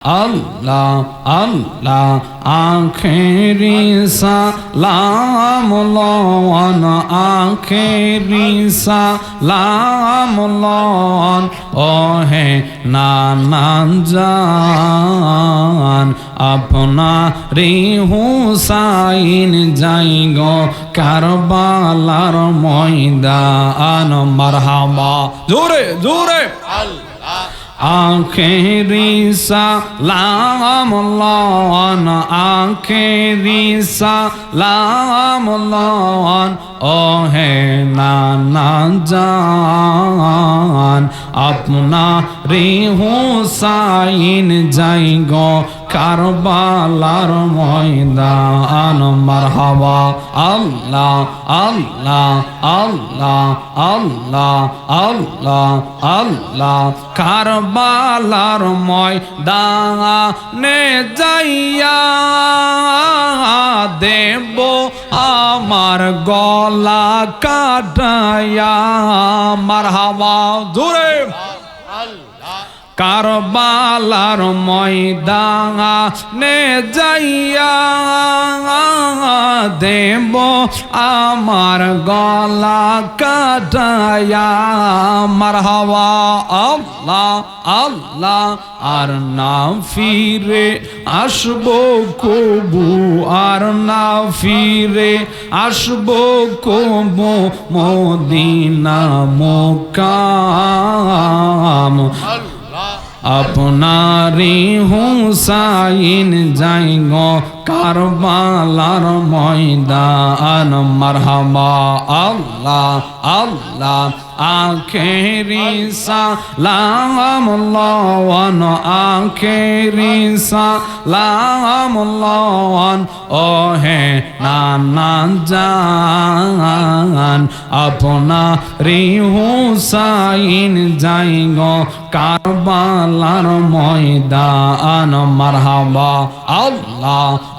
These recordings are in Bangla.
আল্লাহ আল্লাহ আখেরি সালাম লন আখেরি সালাম লন ও হে নানান জান আপনা রে হুসাইন যাই গো কারবালার ময়দান মারহামা জোরে জোরে আখেরি সালাম লন আখেরি সালাম লন ও হে নানা জান আপনা রে হুসাইন যাই গো কারবালার ময়দান, মারহাবা, আল্লাহ আল্লাহ আল্লাহ আল্লাহ আল্লাহ আল্লাহ। কারবালার ময়দানে যাইয়া দেব আমার গলা কাটাইয়া, মারহাবা, জোরে। কারবালার ময়দানে যাইয়া দেব আমার গলা কাটাইয়া। মারহাবা আল্লাহ আল্লাহ, আর না ফিরে আসব কবু, আর না ফিরে আসব কবু মদিনা মোকাম আপনারি হুসাইন যাই গো কারবালার ময়দান, মারহাবা, আল্লাহ আল্লাহ, আখেরি সালাম লওয়ান আখেরি সালাম লওয়ান ও হে নানা জান আপনা রে হুসাইন যাই গো কারবালার ময়দান, মারহাবা, আল্লাহ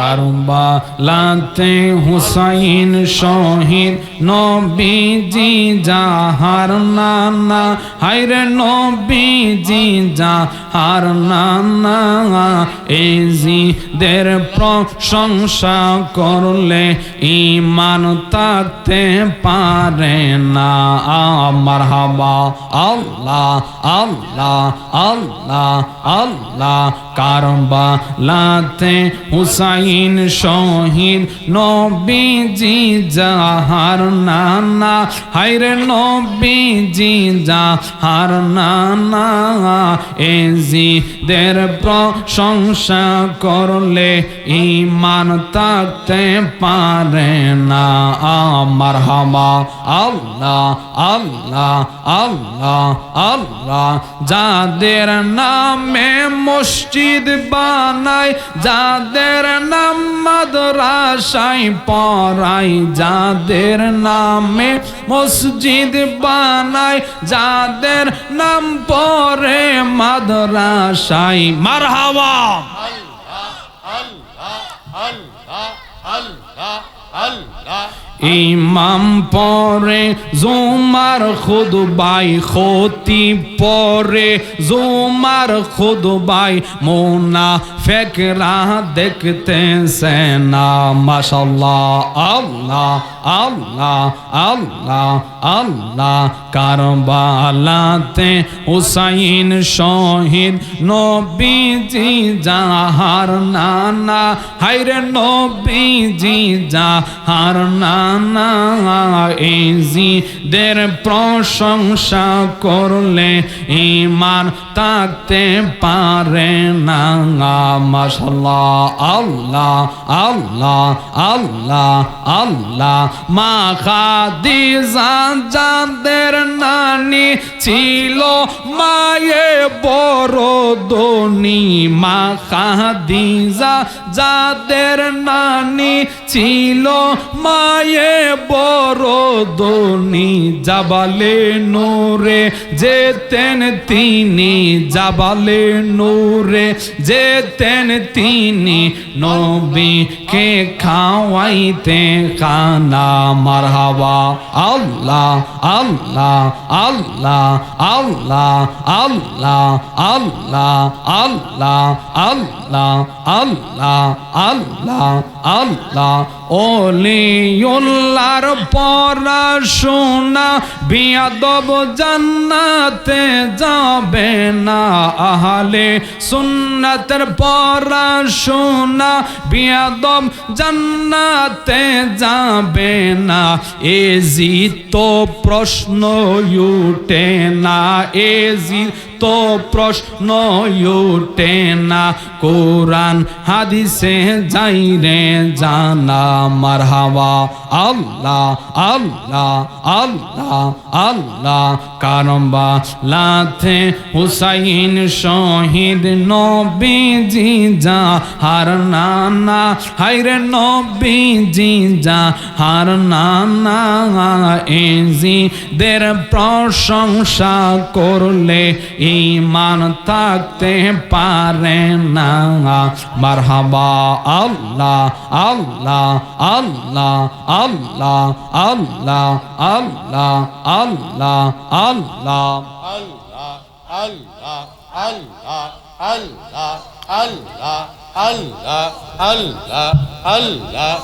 কারবালাতে হুসাইন শহীদ নবীজি যাহার নানা হাইরে নবীজি যাহার নানা এজি দের প্রশংসা করলে ইমান থাকতে পারে না। আমার হাবা আল্লাহ আল্লাহ আল্লাহ আল্লাহ কারবালাতে হুসাইন শহীদ নবীজি যাহার নানা। হাইরে নবীজি যাহার নানা। এজি দের প্রশংসা করলে ইমান থাকতে পারে না। আমার হামা আল্লাহ আল্লাহ আল্লাহ আল্লাহ। যাদের নামে মসজিদ বানায়, যাদের নাম মাদ্রাসায় পড়াই যাদের নামে মসজিদ বানায় যাদের নাম পরে মাদ্রাসায়। মারহাবা। ইমাম পরে, জুমার খুদবাই খতি পরে জুমার খুদবাই মোনা ফেকরা দেখতে সেনা মাশাল্লাহ, আল্লাহ আল্লাহ আল্লাহ। আল্লাহ কারবালাতে হুসাইন শহীদ নবীজি যাহার নানা। হাইরে নবীজি যাহার নানা। দের প্রশংসা করলে ইমান থাকতে পারে না। মাশাল্লাহ আল্লাহ আল্লাহ আল্লাহ আল্লাহ। মা খাদিজা যাদের নানি ছিল মায়ে বড় দনি মা খাদিজা। যাদের নানি ছিল মায়ে বড় দনি জাবালে নূরে যেতেন তিনি, জাবালে নূরে যেতেন তিনি। নবী নবীকে খাওয়াইতে খানা মারহাবা, আল্লাহ। আল্লাহ আল্লাহ আল্লাহ আল্লাহ আল্লাহ আল্লাহ ওলিউল্লার পড়াশোনা বিয়াদব জান্নাতে যাবে না। আহলে সুন্নাতের পড়াশোনা বিয়াদব জান্নাতে যাবে না। এজি তো প্রশ্ন উঠে না এজি তো প্রশ্ন উঠে না, কোরআন হাদিসে যাই রে জানা মারহাবা। আল্লাহ আল্লাহ আল্লাহ আল্লাহ কারম্বা লাথে হুসাইন শহীদ নবীজি যা হার নানা হাইরে নবীজি যা হার নানা এজি দের প্রশংসা করলে ইমান থাকতে পারে না মারহাবা আল্লাহ আল্লাহ আল্লাহ আল্লাহ আল্লাহ আল্লাহ আল্লাহ আল্লাহ Allah, Allah, Allah, Allah, Allah, Allah, Allah, Allah.